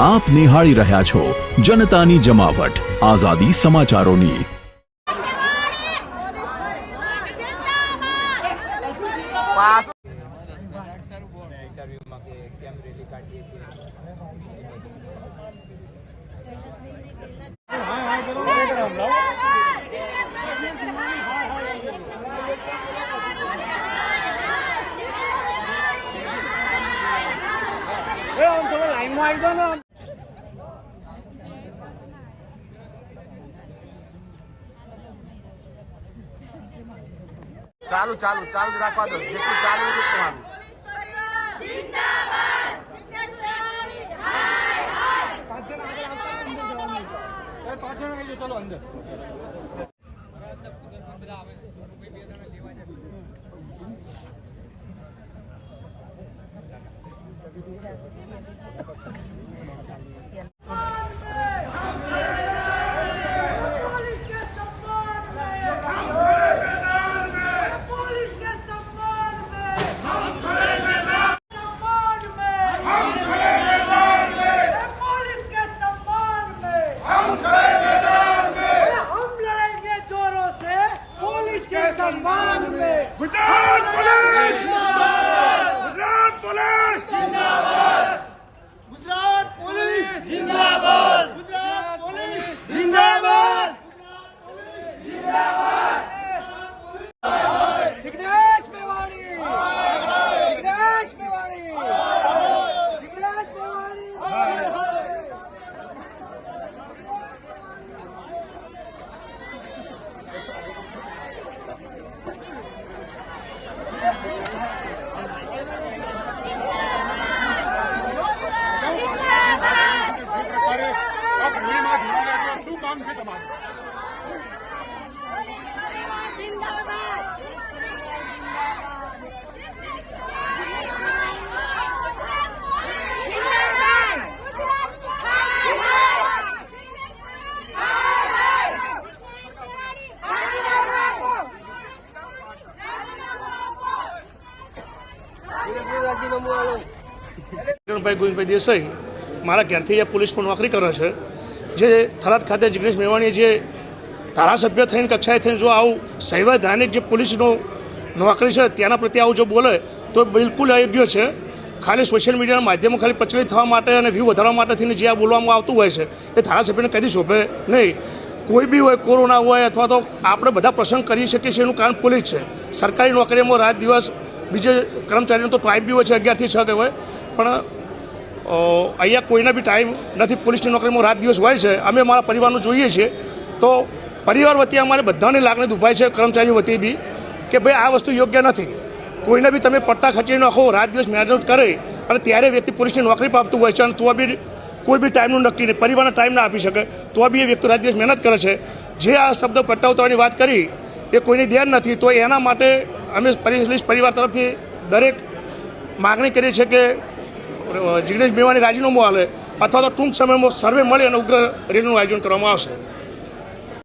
આપ નિહાળી રહ્યા છો જનતાની જમાવટ. આઝાદી સમાચારોની. ઇન્ટરવ્યુમાં કે કેમ ચાલુ ચાલુ ચાલુ રાખવા દો. જેટલું ચાલુ એટલું તમારું. ચલો અંદર બધા આવે કામ છે તમારું. કિરણભાઈ ગોવિંદભાઈ દેસાઈ મારા ઘેરથી એ પોલીસ પણ નોકરી કરે છે. જે થરાદ ખાતે જિગ્નેશ મેવાણી જે ધારાસભ્ય થઈને, કક્ષાએ થઈને જો આવું સંવૈધાનિક જે પોલીસનો નોકરી છે તેના પ્રત્યે આવું જો બોલે, તો બિલકુલ અયોગ્ય છે. ખાલી સોશિયલ મીડિયાના માધ્યમો ખાલી પ્રચલિત થવા માટે અને વ્યૂ વધારવા માટે થઈને જે આ બોલવામાં આવતું હોય છે, એ ધારાસભ્યને કદી શોભે નહીં. કોઈ બી હોય, કોરોના હોય અથવા તો આપણે બધા પ્રસંગ કરી શકીએ છીએ એનું કારણ પોલીસ છે. સરકારી નોકરીમાં રાત દિવસ બીજે કર્મચારીનો તો ટાઈમ બી હોય છે, અગિયારથી છ કે હોય પણ અહીંયા કોઈને બી ટાઈમ નથી, પોલીસની નોકરીમાં રાત દિવસ હોય છે. અમે અમારા પરિવારનું જોઈએ છીએ. તો પરિવાર વતી અમારે બધાની લાગણી દુભાય છે કર્મચારીઓ વતી બી, કે ભાઈ આ વસ્તુ યોગ્ય નથી. કોઈને બી તમે પટ્ટા ખચી નાખો, રાત દિવસ મહેનત કરે, અને ત્યારે વ્યક્તિ પોલીસની નોકરી પામતું હોય છે, અને તો બી કોઈ બી ટાઈમનું નક્કી નહીં. પરિવારને ટાઈમ ના આપી શકે, તો બી એ વ્યક્તિ રાત દિવસ મહેનત કરે છે. જે આ શબ્દ પટ્ટાવતાની વાત કરી, એ કોઈની ધ્યાન નથી. તો એના માટે અમે પરિવાર તરફથી દરેક માગણી કરીએ છીએ કે જિગ્નેશ મેવાની રાજીનામું હાલે અથવા તો ટૂંક સમયમાં સર્વે મળી અને ઉગ્ર રેલીનું આયોજન કરવામાં આવશે.